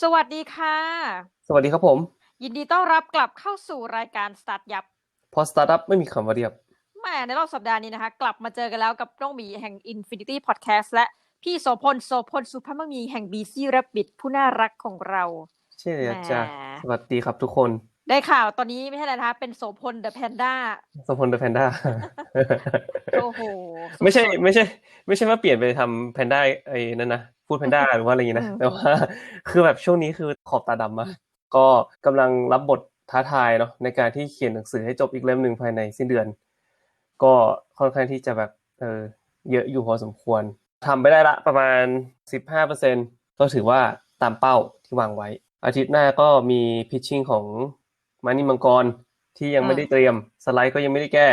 สวัสดีค่ะ สวัสดีครับผม ยินดีต้อนรับกลับเข้าสู่รายการสตาร์ทยับ พอสตาร์ทอัพไม่มีคำว่าเรียบแหม่ในรอบสัปดาห์นี้นะคะ กลับมาเจอกันแล้วกับน้องหมีแห่ง Infinity Podcast และพี่โสพลโสพลสุภาพมังมีแห่ง BC Rabbit ผู้น่ารักของเราใช่เลยจ้ะแหมสวัสดีครับทุกคน ได้ข่าวตอนนี้ไม่ใช่อะไรนะคะเป็นโสพลเดอะแพนด้าสมพลเดอะแพนด้าโอ้โหไม่ใช่ไม่ใช่ ไม่ใช่ว่าเปลี่ยนไปทำแพนด้าไอ้นั่นนะ พูดแพนด้าหรือว่าอะไรอย่างงี้นะอืมแต่ว่าคือแบบช่วงนี้คือขอบตาดำมากก็กำลังรับบทท้าทายเนาะในการที่เขียนหนังสือให้จบอีกเล่มหนึ่งภายในสิ้นเดือน ก็ค่อนข้างที่จะแบบเออเยอะอยู่พอสมควรทำไปได้ละประมาณสิบห้าเปอร์เซ็นก็ถือว่าตามเป้าที่วางไว้ อาทิตย์หน้าก็มีพิชชิ่งของมานี่มังกรที่ยังไม่ได้เตรียมสไลด์ก็ยังไม่ได้แก้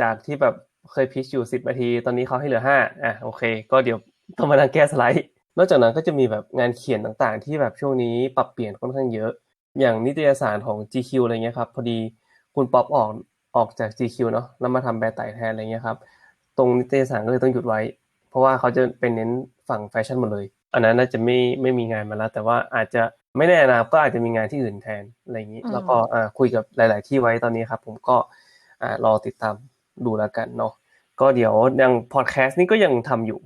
จากที่แบบเคยพิชอยู่สิบนาที ตอนนี้เขาให้เหลือห้าอะโอเค ก็เดี๋ยวต้องมานั่งแก้สไลด์ นอกจากนั้นก็จะมีแบบงานเขียนต่างๆ ที่แบบช่วงนี้ปรับเปลี่ยนค่อนข้างเยอะ อย่างนิตยสารของ GQ อะไรเงี้ยครับ พอดีคุณป๊อปออกออกจาก GQ เนาะแล้วมาทำแบรนด์ไต่แทนอะไรเงี้ยครับ ตรงนิตยสารก็เลยต้องหยุดไว้ เพราะว่าเขาจะเป็นเน้นฝั่งแฟชั่นหมดเลย อันนั้นน่าจะไม่ไม่มีงานมาแล้ว แต่ว่าอาจจะไม่แน่นะก็อาจจะมีงานที่อื่นแทนอะไรอย่างนี้อืมแล้วก็อ่าคุยกับหลาย ๆ ที่ไว้ตอนนี้ครับ ผมก็อ่ารอติดตามดูแล้วกันเนาะก็เดี๋ยวยังพอดแคสต์นี่ก็ยังทำอยู่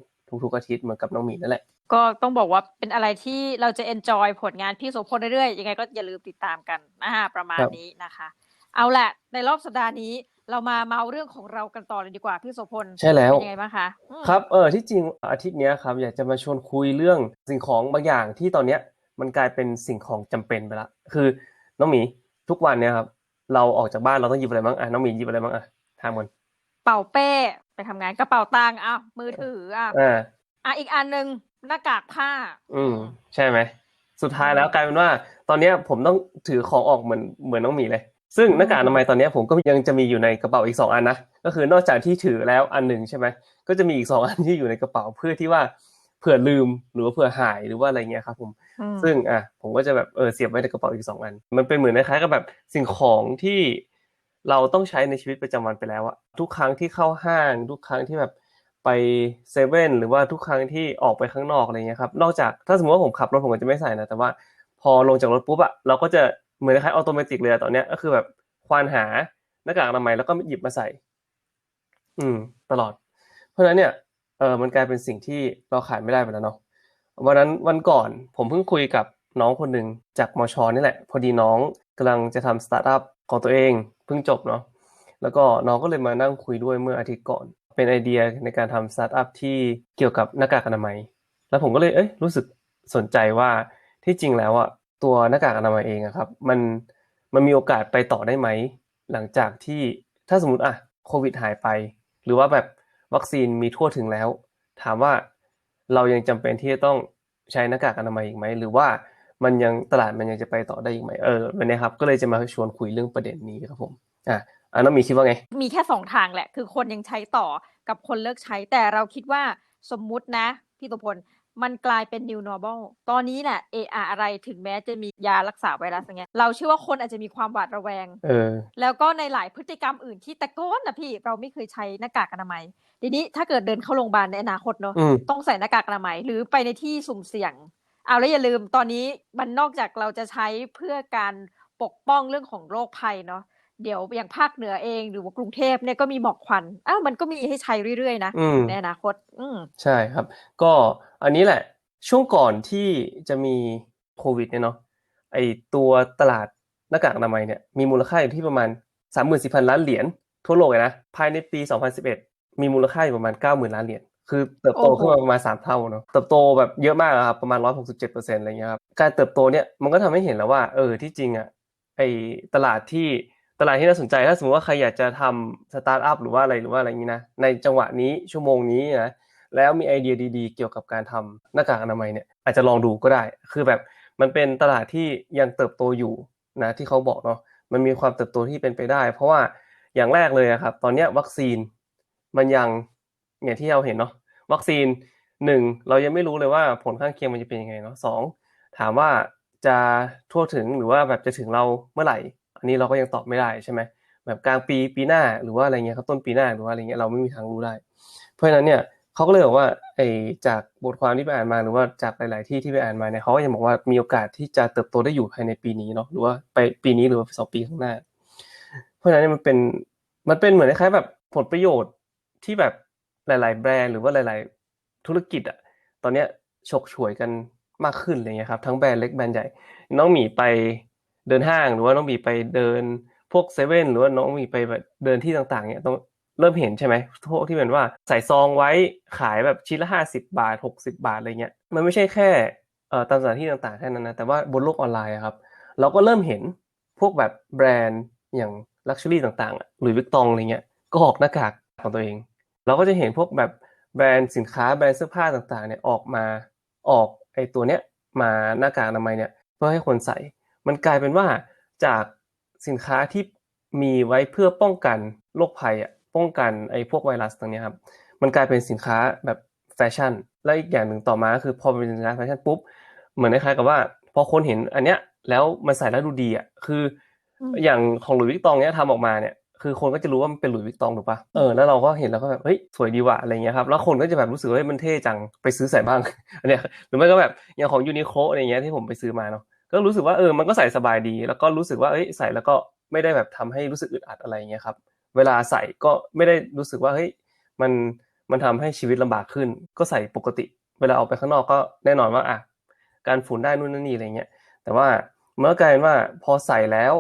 ทุกๆอาทิตย์เหมือนกับน้องหมีนั่นแหละ ก็ต้องบอกว่าเป็นอะไรที่เราจะ enjoy ผลงานพี่โสพลเรื่อยๆยังไงก็อย่าลืมติดตามกันนะฮะประมาณครับนี้นะคะ เอาแหละในรอบสัปดาห์นี้เรามาเมาเรื่องของเรากันต่อเลยดีกว่าพี่โสพลใช่แล้วเป็นยังไงบ้างคะอืมครับเออที่จริงอาทิตย์เนี้ยครับอยากจะมาชวนคุยเรื่องสิ่งของบางอย่างที่ตอนเนี้ยมันกลายเป็นสิ่งของจำเป็นไปละคือน้องหมีทุกวันเนี่ยครับเราออกจากบ้านเราต้องหยิบอะไรบ้างอะน้องหมีหยิบอะไรบ้างอะทางมัน เป่าเป้ ไปทำงานกระเป๋าตังค์อ้าวมือถืออะอ่าอะอีกอันหนึ่งหน้ากากผ้า อืม ใช่ไหม สุดท้ายแล้วกลายเป็นว่า ตอนเนี้ยผมต้องถือของออกเหมือนเหมือนน้องหมีเลย ซึ่งหน้ากากอนามัยตอนเนี้ยผมก็ยังจะมีอยู่ในกระเป๋าอีกสองอันนะ ก็คือนอกจากที่ถือแล้วอันหนึ่งใช่ไหม ก็จะมีอีกสองอันที่อยู่ในกระเป๋าเพื่อที่ว่าเผื่อลืมหรือว่าเผื่อหายหรือว่าอะไรเงี้ยครับผมอืมซึ่งอะผมก็จะแบบเออเสียบไว้ในกระเป๋าอีกสองอัน มันเป็นเหมือนคล้ายๆกับแบบสิ่งของที่ เราต้องใช้ในชีวิตประจำวันไปแล้วอะทุกครั้งที่เข้าห้าง ทุกครั้งที่แบบไปเซเว่นหรือว่าทุกครั้งที่ออกไปข้างนอกอะไรเงี้ยครับนอกจากถ้าสมมติว่าผมขับรถผมก็จะไม่ใส่นะแต่ว่าพอลงจากรถปุ๊บอะเราก็จะเหมือนคล้ายออโตเมติกเลยตอนเนี้ยก็คือแบบควานหาหน้ากากอนามัยแล้วก็หยิบมาใส่ อืม ตลอด เพราะฉะนั้นเนี่ยเออมันกลายเป็นสิ่งที่เราขาดไม่ได้ไปแล้วเนาะวันนั้นวันก่อนผมเพิ่งคุยกับน้องคนหนึ่งจากมชนี่แหละ พอดีน้องกำลังจะทำสตาร์ทอัพของตัวเอง เพิ่งจบเนาะแล้วก็น้องก็เลยมานั่งคุยด้วยเมื่ออาทิตย์ก่อน เป็นไอเดียในการทำสตาร์ทอัพที่เกี่ยวกับหน้ากากอนามัย แล้วผมก็เลยเอ้ยรู้สึกสนใจว่าที่จริงแล้วอะตัวหน้ากากอนามัยเองอะครับ มันมันมีโอกาสไปต่อได้ไหม หลังจากที่ถ้าสมมติอะโควิดหายไป หรือว่าแบบวัคซีนมีทั่วถึงแล้ว ถามว่าเรายังจำเป็นที่จะต้องใช้หน้ากากอนามัยอีกไหม หรือว่า มันยังตลาดมันยังจะไปต่อได้อีกไหมเออวันนี้ครับก็เลยจะมาชวนคุยเรื่องประเด็นนี้ครับผมอะอะน้องหมีคิดว่าไง มีแค่สองทางแหละ คือคนยังใช้ต่อกับคนเลิกใช้ แต่เราคิดว่าสมมุตินะพี่ตุพลมันกลายเป็น new normal ตอนนี้เนี่ยเอออะไรถึงแม้จะมียารักษาไวรัสอย่างเงี้ยเราเชื่อว่าคนอาจจะมีความหวาดระแวงเออแล้วก็ในหลายพฤติกรรมอื่นที่แต่ก้อนนะพี่เราไม่เคยใช้หน้ากากอนามัยทีนี้ถ้าเกิดเดินเข้าโรงพยาบาลในอนาคตเนอะอืมต้องใส่หน้ากากอนามัยหรือไปในที่สุ่มเสี่ยง เอาแล้วอย่าลืมตอนนี้มันนอกจากเราจะใช้เพื่อการปกป้องเรื่องของโรคภัยเนาะเดี๋ยวอย่างภาคเหนือเองหรือว่ากรุงเทพเนี่ยก็มีหมอกควันอ้าวมันก็มีให้ใช้เรื่อยๆ นะอืมในอนาคต อืมใช่ครับ ก็อันนี้แหละ ช่วงก่อนที่จะมีโควิดเนี่ยเนาะไอตัวตลาดหน้ากากอนามัยเนี่ยมีมูลค่าอยู่ที่ประมาณ 34,000 ล้านเหรียญทั่วโลกเลยนะภายในปี 2011 มีมูลค่าอยู่ประมาณ 90,000 ล้านเหรียญ คือเติบโตโอ้โหขึ้นมาประมาณ3เท่าเนาะเติบโตแบบเยอะมากอะครับประมาณ167%อะไรเงี้ยครับการเติบโตเนี่ยมันก็ทำให้เห็นแล้วว่า เออที่จริงอะไอตลาดที่ตลาดที่น่าสนใจถ้าสมมติว่าใครอยากจะทำสตาร์ทอัพหรือว่าอะไรหรือว่าอะไรอย่างนี้นะในจังหวะนี้ชั่วโมงนี้นะแล้วมีไอเดียดีๆ เกี่ยวกับการทำหน้ากากอนามัยเนี่ยอาจจะลองดูก็ได้ คือแบบมันเป็นตลาดที่ยังเติบโตอยู่นะที่เขาบอกเนาะมันมีความเติบโตที่เป็นไปได้ เพราะว่าอย่างแรกเลยอะครับ ตอนเนี้ยวัคซีนมันยัง อย่างที่เราเห็นเนาะวัคซีนหนึ่งเรายังไม่รู้เลยว่าผลข้างเคียงมันจะเป็นยังไงเนาะสองถามว่าจะทั่วถึงหรือว่าแบบจะถึงเราเมื่อไหร่ อันนี้เราก็ยังตอบไม่ได้ใช่ไหมแบบกลางปีปีหน้าหรือว่าอะไรเงี้ยครับต้นปีหน้าหรือว่าอะไรเงี้ยเราไม่มีทางรู้ได้ เพราะฉะนั้นเนี่ยเขาก็เลยบอกว่าไอ้จากบทความที่ไปอ่านมาหรือว่าจากหลาย ๆ ที่ที่ไปอ่านมาเนี่ยเขาก็ยังบอกว่ามีโอกาสที่จะเติบโตได้อยู่ภายในปีนี้เนาะหรือว่าไปปีนี้หรือว่าสองปีข้างหน้า เพราะฉะนั้นเนี่ยมันเป็นมันเป็นเหมือนคล้ายๆแบบผลประโยชน์ที่แบบ หลาย ๆ แบรนด์หรือว่าหลาย ๆ ธุรกิจอะตอนเนี้ยฉกฉวยกันมากขึ้นอะไรเงี้ยครับทั้งแบรนด์เล็กแบรนด์ใหญ่ น้องหมีไปเดินห้างหรือว่าน้องหมีไปเดินพวกเซเว่นหรือว่าน้องหมีไปแบบเดินที่ต่าง ๆเนี่ยต้องเริ่มเห็นใช่ไหมพวกที่เป็นว่าใส่ซองไว้ขายแบบชิ้นละห้าสิบาทหกสิบาทอะไรเงี้ยมันไม่ใช่แค่เอ่อตามสถานที่ต่างๆแค่นั้นนะแต่ว่าบนโลกออนไลน์ครับเราก็เริ่มเห็นพวกแบบแบรนด์อย่างลักชัวรี่ต่างๆอะหรือวิกตองอะไรเงี้ยก็ออกหน้ากากของตัวเอง เราก็จะเห็นพวกแบบแบรนด์สินค้าแบรนด์เสื้อผ้าต่างๆเนี่ยออกมาออกไอตัวเนี้ยมาหน้ากากอนามัยเนี่ยเพื่อให้คนใส่ มันกลายเป็นว่าจากสินค้าที่มีไว้เพื่อป้องกันโรคภัยอะป้องกันไอพวกไวรัสตรงนี้ครับมันกลายเป็นสินค้าแบบแฟชั่น และอีกอย่างหนึ่งต่อมาคือพอเป็นสินค้าแฟชั่นปุ๊บเหมือนคล้ายๆกับว่า พอคนเห็นอันเนี้ยแล้วมันใส่แล้วดูดีอะคืออืมอย่างของหลุยส์วิกตองเนี้ยทำออกมาเนี่ย คือคนก็จะรู้ว่ามันเป็นหลุยส์วิกตองถูกปะเออแล้วเราก็เห็นแล้วก็แบบเฮ้ยสวยดีว่ะอะไรเงี้ยครับแล้วคนก็จะแบบรู้สึกว่ามันเท่จังไปซื้อใส่บ้างอันเนี้ยหรือไม่ก็แบบอย่างของยูนิโคอะไรเงี้ยที่ผมไปซื้อมาเนาะก็รู้สึกว่าเออมันก็ใส่สบายดี แล้วก็รู้สึกว่าเอ้ยใส่แล้วก็ไม่ได้แบบทำให้รู้สึกอึดอัดอะไรเงี้ยครับเวลาใส่ก็ไม่ได้รู้สึกว่าเฮ้ยมันมันทำให้ชีวิตลำบากขึ้น ก็ใส่ปกติ เวลาออกไปข้างนอกก็แน่นอนว่าอะการฝุ่นได้นู่นนั่นนี่อะไรเงี้ยแต่ว่าเมื่อกลายเป็นว่าพอใส่แล้ว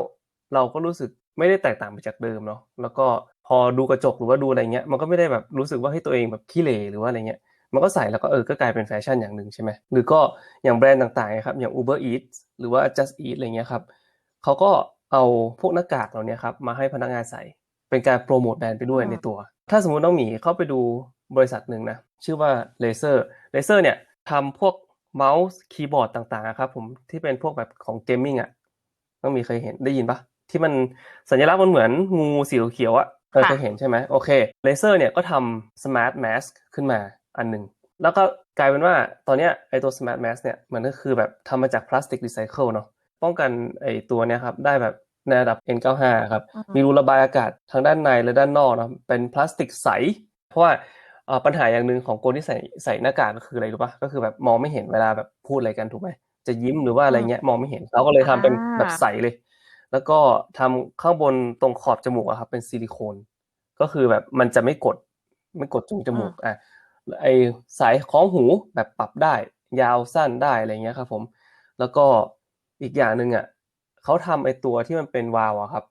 เราก็รู้สึก ไม่ได้แตกต่างไปจากเดิมเนาะแล้วก็พอดูกระจกหรือว่าดูอะไรเงี้ยมันก็ไม่ได้แบบรู้สึกว่าให้ยตัวเองแบบขี้เหร่หรือว่าอะไรเงี้ยมันก็ใส่แล้วก็เออก็กลายเป็นแฟชั่นอย่างหนึ่งใช่ไหมหรือก็อย่างแบรนด์ต่างๆครับอย่าง Uber Eats หรือว่า Just Eat อะไรเงี้ยครับเขาก็เอาพวกหน้ากากเหล่านี้ครับมาให้พนักงานใส่เป็นการโปรโมทแบรนด์ไปด้วยอืมในตัว ถ้าสมมติน้องหมีเข้าไปดูบริษัทหนึ่งนะชื่อว่า Laser Laser เนี่ยทำพวกเมาส์คีย์บอร์ดต่างๆอะครับผมที่เป็นพวกแบบของเกมมิ่งอะน้องหมีเคยเห็นได้ยินปะ ที่มันสัญลักษณ์มันเหมือนงูสีเขียวๆอะเออค่ะเคยเห็นใช่ไหมโอเค Laser เนี่ยก็ทำ Smart Mask ขึ้นมาอันหนึ่งแล้วก็กลายเป็นว่าตอนเนี้ยไอตัว Smart Mask เนี่ยมันก็คือแบบทำมาจากพลาสติกรีไซเคิลเนาะป้องกันไอตัวเนี้ยครับได้แบบในระดับ N95 ครับอืมมีรูระบายอากาศทางด้านในและด้านนอกนะเป็นพลาสติกใส เพราะว่าเอ่อปัญหาอย่างหนึ่งของคนที่ใส่ใส่หน้ากากก็คืออะไรรู้ปะก็คือแบบมองไม่เห็นเวลาแบบพูดอะไรกันถูกไหมจะยิ้มหรือว่าอะไรเงี้ยมองไม่เห็นเราก็เลยทำเป็นอ่าแบบใสเลย แล้วก็ทำข้างบนตรงขอบจมูกอะครับ เป็นซิลิโคน ก็คือแบบมันจะไม่กด ไม่กดตรงจมูกอะไอสายคล้องหูแบบปรับได้ ยาวสั้นได้อะไรเงี้ยครับ ผม แล้วก็อีกอย่างหนึ่งอะเขาทำไอตัวที่มันเป็นวาล์วอะครับ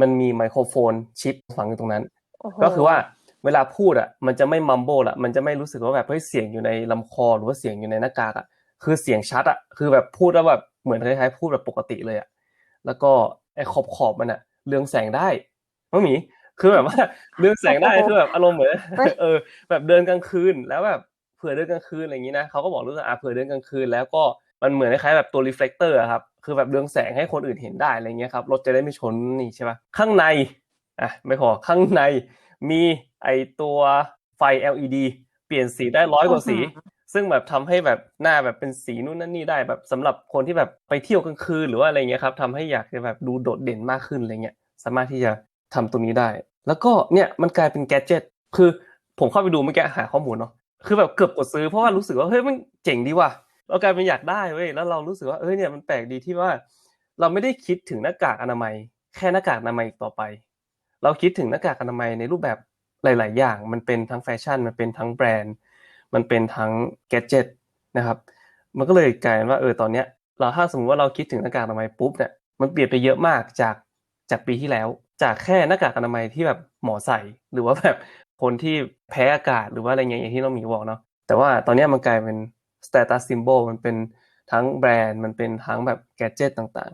มันมีไมโครโฟนชิปฝังอยู่ตรงนั้นโอ้โหก็คือว่าเวลาพูดอะ มันจะไม่มัมโบละมันจะไม่รู้สึกว่าแบบเฮ้ยเสียงอยู่ในลำคอ หรือว่าเสียงอยู่ในหน้ากากอะคือเสียงชัดอะคือแบบพูดแล้วแบบเหมือนคล้ายๆพูดแบบปกติเลยอะ แล้วก็ไอ้ขอบขอบๆมันอะเรืองแสงได้น้องหมีคือแบบว่าเรืองแสงได้คือแบบอารมณ์เหมือนเออ แบบเดินกลางคืนแล้วแบบเผื่อเดินกลางคืนอะไรอย่างนี้นะเขาก็บอกรู้สึกอะเผื่อเดินกลางคืนแล้วก็มันเหมือนคล้ายๆแบบตัวรีเฟลกเตอร์ครับคือแบบเรืองแสงให้คนอื่นเห็นได้อะไรเงี้ยครับรถจะได้ไม่ชนนี่ใช่ปะข้างในอะไม่พอข้างในมีไอตัวไฟ LED เปลี่ยนสีได้ร้อยกว่าสี ซึ่งแบบทำให้แบบหน้าแบบเป็นสีนู่นนั่นนี่ได้แบบสำหรับคนที่แบบไปเที่ยวกลางคืนหรือว่าอะไรเงี้ยครับทำให้อยากจะแบบดูโดดเด่นมากขึ้นอะไรเงี้ยสามารถที่จะทำตรงนี้ได้ แล้วก็เนี่ยมันกลายเป็นแกจิตคือผมเข้าไปดูเมื่อกี้หาข้อมูลเนาะคือแบบเกือบกดซื้อเพราะว่ารู้สึกว่าเฮ้ยมันเจ๋งดีว่ะเรากลายเป็นอยากได้เว้ยแล้วเรารู้สึกว่าเอ้ยเนี่ยมันแปลกดีที่ว่า เราไม่ได้คิดถึงหน้ากากอนามัย แค่หน้ากากอนามัยอีกต่อไป เราคิดถึงหน้ากากอนามัยในรูปแบบหลาย ๆ อย่าง มันเป็นทั้งแฟชั่นมันเป็นทั้งแบรนด์ มันเป็นทั้งแกจิตนะครับ มันก็เลยกลายเป็นว่าเออตอนเนี้ยเราถ้าสมมติว่าเราคิดถึงหน้ากากอนามัยปุ๊บเนี่ยมันเปลี่ยนไปเยอะมากจากจากปีที่แล้ว จากแค่หน้ากากอนามัยที่แบบหมอใส่ หรือว่าแบบคนที่แพ้อากาศหรือว่าอะไรเงี้ยอย่างที่น้องหมีบอกเนาะแต่ว่าตอนเนี้ยมันกลายเป็น status symbol มันเป็นทั้งแบรนด์มันเป็นทั้งแบบแกจิตต่าง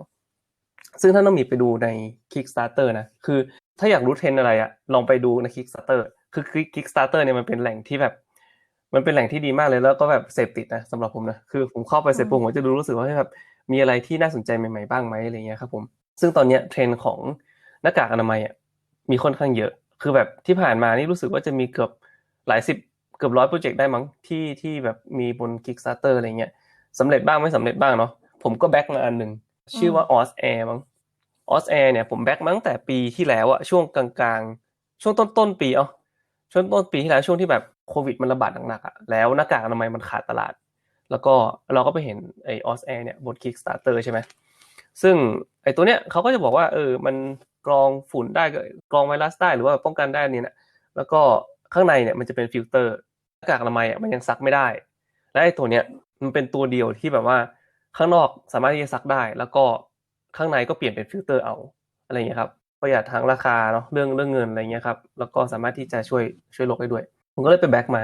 ๆ ซึ่งถ้าน้องหมีไปดูใน Kickstarter นะคือถ้าอยากรู้เทรนอะไรอะลองไปดูใน Kickstarter คือ Kickstarter เนี่ยมันเป็นแหล่งที่แบบ มันเป็นแหล่งที่ดีมากเลยแล้วก็แบบเสพติดนะสำหรับผมนะคือผมเข้าไปเสร็จปุ๊บผมจะดูรู้สึกว่าเฮ้ยแบบมีอะไรที่น่าสนใจใหม่ๆบ้างไหมอะไรเงี้ยครับผมซึ่งตอนเนี้ยเทรนด์ของหน้ากากอนามัยอะมีค่อนข้างเยอะ คือแบบที่ผ่านมานี่รู้สึกว่าจะมีเกือบหลายสิบเกือบร้อยโปรเจกต์ได้มั้งที่ที่แบบมีบน Kickstarter อะไรเงี้ยสำเร็จบ้างไม่สำเร็จบ้างเนาะผมก็แบ็กมาอันหนึ่งชื่อว่า Oz Air มั้ง Oz Air เนี่ยผมแบ็กมาตั้งแต่ปีที่แล้วอะช่วงกลางๆ ช่วงต้นต้นๆปีเอ้า ช่วงต้นปีที่แล้วช่วงที่แบบโควิดมันระบาดหนักๆอะแล้วหน้ากากอนามัยมันขาดตลาด แล้วก็เราก็ไปเห็นไอออสแอร์เนี่ยบน Kickstarter ใช่ไหมซึ่งไอตัวเนี้ยเขาก็จะบอกว่าเออมันกรองฝุ่นได้กรองไวรัสได้หรือว่าป้องกันได้นี่นะแล้วก็ข้างในเนี่ยมันจะเป็นฟิลเตอร์หน้ากากอนามัยอะมันยังซักไม่ได้ และไอตัวเนี้ยมันเป็นตัวเดียวที่แบบว่าข้างนอกสามารถที่จะซักได้ แล้วก็ข้างในก็เปลี่ยนเป็นฟิลเตอร์เอาอะไรอย่างเงี้ยครับ ประหยัดทางราคาเนาะเรื่องเรื่องเงินอะไรเงี้ยครับแล้วก็สามารถที่จะช่วยช่วยโลกได้ด้วย ผมก็เลยไปแบ็กมา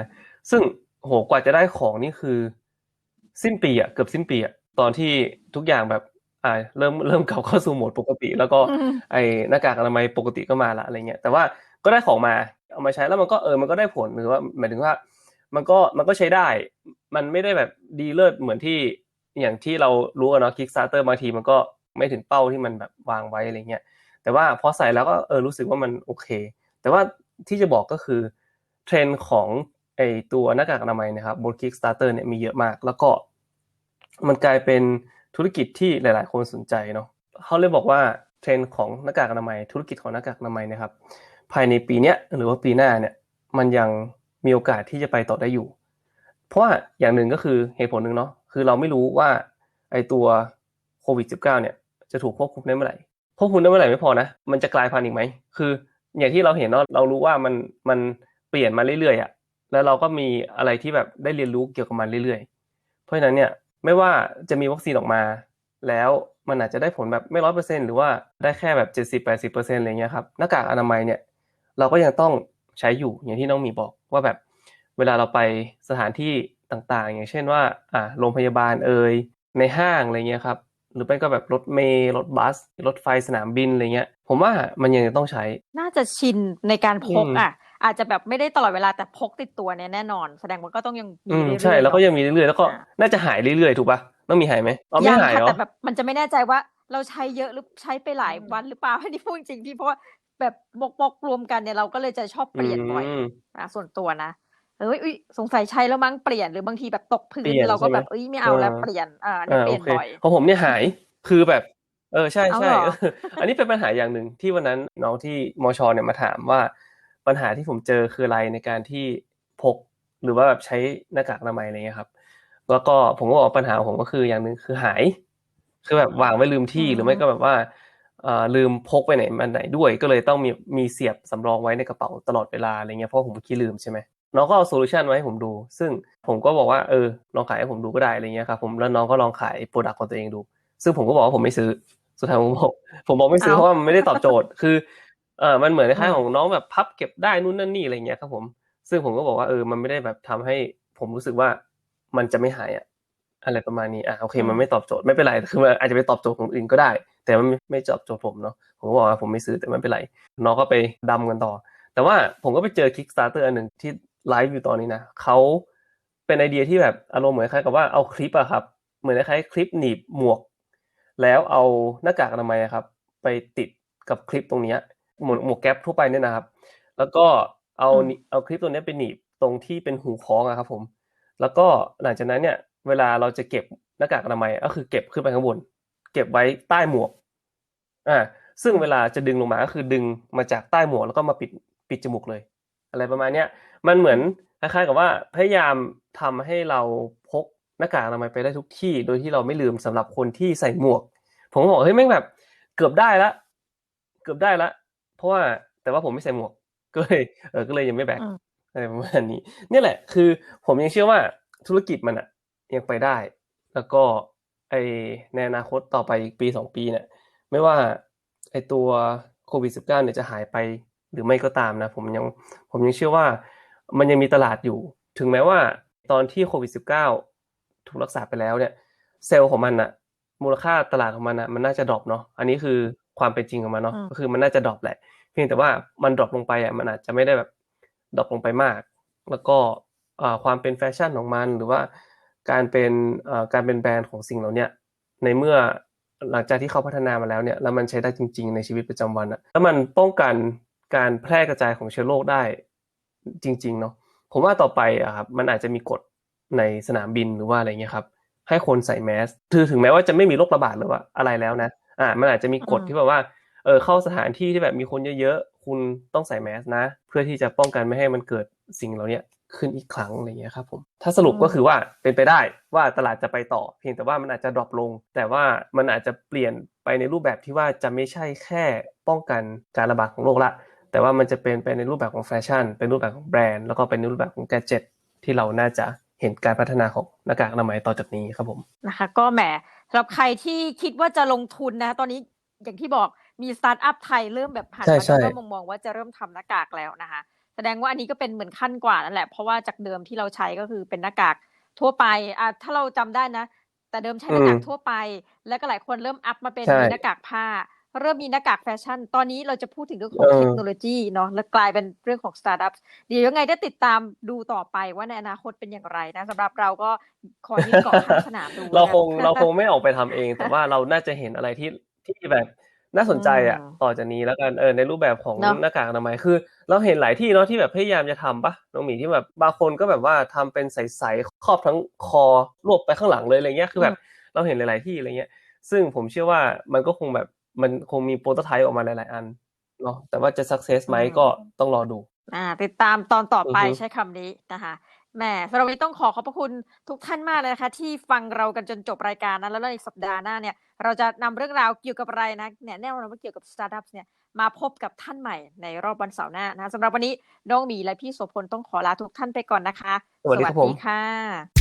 ซึ่งโหกว่าจะได้ของนี่คือ สิ้นปีอะเกือบสิ้นปีอะตอนที่ทุกอย่างแบบอ่าเริ่มเริ่มกลับเข้าสู่โหมดปกติ แล้วก็อืมไอ้หน้ากากอนามัยปกติก็มาละอะไรเงี้ยแต่ว่าก็ได้ของมาเอามาใช้แล้วมันก็เออมันก็ได้ผลหรือว่าหมายถึงว่า มันก็มันก็ใช้ได้ มันไม่ได้แบบดีเลิศเหมือนที่อย่างที่เรารู้อะเนาะ Kickstarter บางทีมันก็ไม่ถึงเป้าที่มันแบบวางไว้อะไรเงี้ย แต่ว่าพอใส่แล้วก็เออรู้สึกว่ามันโอเค แต่ว่าที่จะบอกก็คือเทรนด์ของไอตัวหน้ากากอนามัยนะครับบน Kickstarter เนี่ยมีเยอะมาก แล้วก็มันกลายเป็นธุรกิจที่หลาย ๆ คนสนใจเนาะเขาเลยบอกว่าเทรนด์ของหน้ากากอนามัย ธุรกิจของหน้ากากอนามัยนะครับภายในปีเนี้ยหรือว่าปีหน้าเนี่ยมันยังมีโอกาสที่จะไปต่อได้อยู่ เพราะว่าอย่างหนึ่งก็คือเหตุผลหนึ่งเนาะคือเราไม่รู้ว่าไอตัวโควิด -19 เนี่ยจะถูกควบคุมได้เมื่อไหร่ ควบคุมได้เมื่อไหร่ไม่พอนะ มันจะกลายพันธุ์อีกไหม คือ อย่างที่เราเห็นเนาะเรารู้ว่ามันมันเปลี่ยนมาเรื่อยๆอะ่ะแล้วเราก็มีอะไรที่แบบได้เรียนรู้เกี่ยวกับมันเรื่อยๆ เพราะฉะนั้นเนี่ยไม่ว่าจะมีวัคซีนออกมา แล้วมันอาจจะได้ผลแบบไม่ร้อยเปอร์เซ็นหรือว่าได้แค่แบบเจ็ดสิบแปดสิบเปอร์เซ็นต์อะไรเงี้ยครับหน้ากากอนามัยเนี่ยเราก็ยังต้องใช้อยู่อย่างที่น้องหมีบอกว่าแบบเวลาเราไปสถานที่ต่างๆ อย่างเช่นว่าอ่าโรงพยาบาลเอ่ยในห้างอะไรเงี้ยครับ หรือไม่ก็แบบรถเมล์รถบัส รถไฟสนามบินอะไรเงี้ย ผมว่ามันยังต้องใช้ น่าจะชินในการพกอืมอะ อาจจะแบบไม่ได้ตลอดเวลาแต่พกติดตัวเนี่ยแน่นอน แสดงว่าก็ต้องยังมีอืมเรื่อยๆใช่แล้วก็เนอะยังมีเรื่อยๆแล้วก็อ่าน่าจะหายเรื่อยๆถูกปะต้องมีหายไหมอ๋อไม่ยังหายค่ะเหรอแต่แบบมันจะไม่แน่ใจว่าเราใช้เยอะหรือใช้ไปหลายวันหรือเปล่าอันนี้พูดจริงๆพี่เพราะว่าแบบบกบกๆรวมกันเนี่ยเราก็เลยจะชอบเปลี่ยนบ่อยมนะส่วนตัวนะ เอ้ยอุ๊ยสงสัยใช้แล้วมั้งเปลี่ยนหรือบางทีแบบตกพื้เปลี่นยนเราก็ใช่ไหมแบบเอ้ยไม่เอาแล้วเออเปลี่ยนอ่าเนี่ยอ่าเปลี่โอยนเคบ่อยของผมเนี่ยหายคือแบบ เออใช่เอาใช่เหรอเอออันนี้เป็นปัญหาอย่างหนึ่งที่วันนั้นน้องที่มชเนี่ยมาถามว่า ปัญหาที่ผมเจอคืออะไรในการที่พกหรือว่าแบบใช้หน้ากากอนามัยอะไรเงี้ยครับ แล้วก็ผมก็บอกว่าปัญหาของผมก็คืออย่างหนึ่งคือหาย คือแบบวางไว้ลืมที่หรือไม่ก็แบบว่าเอ่อลืมพกไปไหนมาไหนด้วย ก็เลยต้องมีมีเสียบสำรองไว้ในกระเป๋าตลอดเวลาอะไรเงี้ยเพราะผมขี้ลืมใช่ไหม น้องก็เอาโซลูชันมาให้ผมดู ซึ่งผมก็บอกว่าเออลองขายให้ผมดูก็ได้อะไรเงี้ยครับผมแล้วน้องก็ลองขายโปรดักต์ของตัวเองดู ซึ่งผมก็บอกว่าผมไม่ซื้อสุดท้ายผมบอกผมบอกไม่ซื้อเอ้าเพราะว่ามันไม่ได้ตอบโจทย์คือเออมันเหมือนคล้ายอืๆมของน้องแบบพับเก็บได้นู่นนั่นนี่อะไรเงี้ยครับผม ซึ่งผมก็บอกว่าเออมันไม่ได้แบบทำให้ผมรู้สึกว่ามันจะไม่หายอะอะไรประมาณนี้อะโอเค มันไม่ตอบโจทย์ไม่เป็นไรคือมันอาจจะไปตอบโจทย์ของอื่นก็ได้ แต่มันไม่ไม่ตอบโจทย์ผมเนาะผมก็บอกว่าผมไม่ซื้อแต่ไม่เป็นไรน้องก็ไปดำกันต่อ แต่ว่าผมก็ไปเจอ Kickstarter อันหนึ่งที่ ไลฟ์อยู่ตอนนี้นะเขาเป็นไอเดียที่แบบอารมณ์เหมือนคล้ายกับว่าเอาคลิปอะครับ เหมือนคล้ายๆคลิปหนีบหมวก แล้วเอาหน้ากากอนามัยอะครับ ไปติดกับคลิปตรงเนี้ยหมวกหมวกแก๊ปทั่วไปเนี่ยนะครับ แล้วก็เอาอืมนิเอาคลิปตัวเนี้ยไปหนีบตรงที่เป็นหูคล้องอะครับ ผม แล้วก็หลังจากนั้นเนี่ย เวลาเราจะเก็บหน้ากากอนามัยก็คือเก็บขึ้นไปข้างบน เก็บไว้ใต้หมวกอ่าซึ่งเวลาจะดึงลงมาก็คือดึงมาจากใต้หมวกแล้วก็มาปิดปิดจมูกเลย อะไรประมาณเนี้ยมันเหมือนคล้ายๆกับว่าพยายามทำให้เราพกหน้ากากอนามัยไปได้ทุกที่ โดยที่เราไม่ลืมสำหรับคนที่ใส่หมวก ผมก็บอกเฮ้ยแม่งแบบ เกือบได้ละ เกือบได้ละ เพราะว่าแต่ว่าผมไม่ใส่หมวกก็เลยเออก็เลยยังไม่แบกอืมอะไรประมาณนี้เนี่ยแหละ คือผมยังเชื่อว่าธุรกิจมันอะยังไปได้ แล้วก็ไอในอนาคตต่อไปอีกปีสองปีเนี่ยไม่ว่าไอตัวโควิด -19 เนี่ยจะหายไป หรือไม่ก็ตามนะผมยังผมยังเชื่อว่ามันยังมีตลาดอยู่ ถึงแม้ว่าตอนที่โควิด -19 ถูกรักษาไปแล้วเนี่ยเซลล์ของมันอะมูลค่าตลาดของมันอะมันน่าจะดรอปเนาะอันนี้คือความเป็นจริงของมันเนาะอืมก็คือมันน่าจะดรอปแหละ เพียงแต่ว่ามันดรอปลงไปอะมันอาจจะไม่ได้แบบดรอปลงไปมาก แล้วก็อ่าความเป็นแฟชั่นของมันหรือว่าการเป็นอ่าการเป็นแบรนด์ของสิ่งเหล่าเนี้ยในเมื่อหลังจากที่เขาพัฒนามาแล้วเนี่ยแล้วมันใช้ได้จริง ๆ ในชีวิตประจำวันอะแล้วมันป้องกัน การแพร่กระจายของเชื้อโรคได้จริง ๆ เนาะผมว่าต่อไปอะครับมันอาจจะมีกฎในสนามบินหรือว่าอะไรเงี้ยครับ ให้คนใส่แมสคือถึงแม้ว่าจะไม่มีโรคระบาดหรือว่าอะไรแล้วนะ อ่า มันอาจจะมีกฎอืมที่แบบว่า เออเข้าสถานที่ที่แบบมีคนเยอะๆคคุณต้องใส่แมสนะ เพื่อที่จะป้องกันไม่ให้มันเกิดสิ่งเหล่าเนี้ยขึ้นอีกครั้งอะไรเงี้ยครับผมถ้าสรุปอืมก็คือว่าเป็นไปได้ว่าตลาดจะไปต่อ เพียงแต่ว่ามันอาจจะดรอปลง แต่ว่ามันอาจจะเปลี่ยนไปในรูปแบบที่ว่าจะไม่ใช่แค่ป้องกันการระบาดของโรคละ แต่ว่ามันจะเป็นไปในรูปแบบของแฟชั่น เป็นรูปแบบของแบรนด์ แล้วก็เป็นในรูปแบบของแกจิตที่เราน่าจะเห็นการพัฒนาของหน้ากากอนามัยต่อจากนี้ครับผมนะคะ ก็แหมสำหรับใครที่คิดว่าจะลงทุนนะตอนนี้อย่างที่บอกมีสตาร์ทอัพไทยเริ่มแบบหันใช่มาใช่แล้วก็มองมองว่าจะเริ่มทำหน้ากากแล้วนะคะ แสดงว่าอันนี้ก็เป็นเหมือนขั้นกว่านั่นแหละเพราะว่าจากเดิมที่เราใช้ก็คือเป็นหน้ากากทั่วไปอะถ้าเราจำได้นะ แต่เดิมใช้หน้ากากทั่วไป แล้วก็หลายคนเริ่มอัพมาเป็นใช่มีหน้ากากผ้า เริ่มมีหน้ากากแฟชั่น ตอนนี้เราจะพูดถึงเรื่องของเออเทคโนโลยีเนาะแล้วกลายเป็นเรื่องของสตาร์ทอัพเดี๋ยวยังไงได้ติดตามดูต่อไปว่าในอนาคตเป็นอย่างไรนะสำหรับเราก็ขอยืนเกาะข้างสนามดูเราคงแล้วกันเราคงไม่ออกไปทำเอง แต่ว่าเราน่าจะเห็นอะไรที่ที่แบบน่าสนใจอะอืมต่อจากนี้แล้วกันเออในรูปแบบของเนอะหน้ากากอนามัยคือ เราเห็นหลายที่เนาะที่แบบพยายามจะทำปะน้องหมีที่แบบบางคนก็แบบว่าทำเป็นใสๆครอบทั้งคอรวบไปข้างหลังเลยอะไรเงี้ยคือแบบเราเห็นหลาย ๆที่อะไรเงี้ย ซึ่งผมเชื่อว่ามันก็คงแบบ มันคงมีโปรโตไทป์ออกมาหลาย ๆ อันเนาะแต่ว่าจะสักเซสไหมอืมก็ต้องรอดู อ่า ติดตามตอนต่อไปอือฮึใช้คำนี้นะคะแหมสำหรับวันนี้ต้องขอขอบพระคุณทุกท่านมากเลยนะคะ ที่ฟังเรากันจนจบรายการนะแล้วในสัปดาห์หน้าเนี่ย เราจะนำเรื่องราวเกี่ยวกับอะไรนะเนี่ยแน่นอนว่าเกี่ยวกับสตาร์ทอัพเนี่ยมาพบกับท่านใหม่ในรอบวันเสาร์หน้านะคะสำหรับวันนี้น้องหมีและพี่โสพลต้องขอลาทุกท่านไปก่อนนะคะ สวัสดีครับผมค่ะ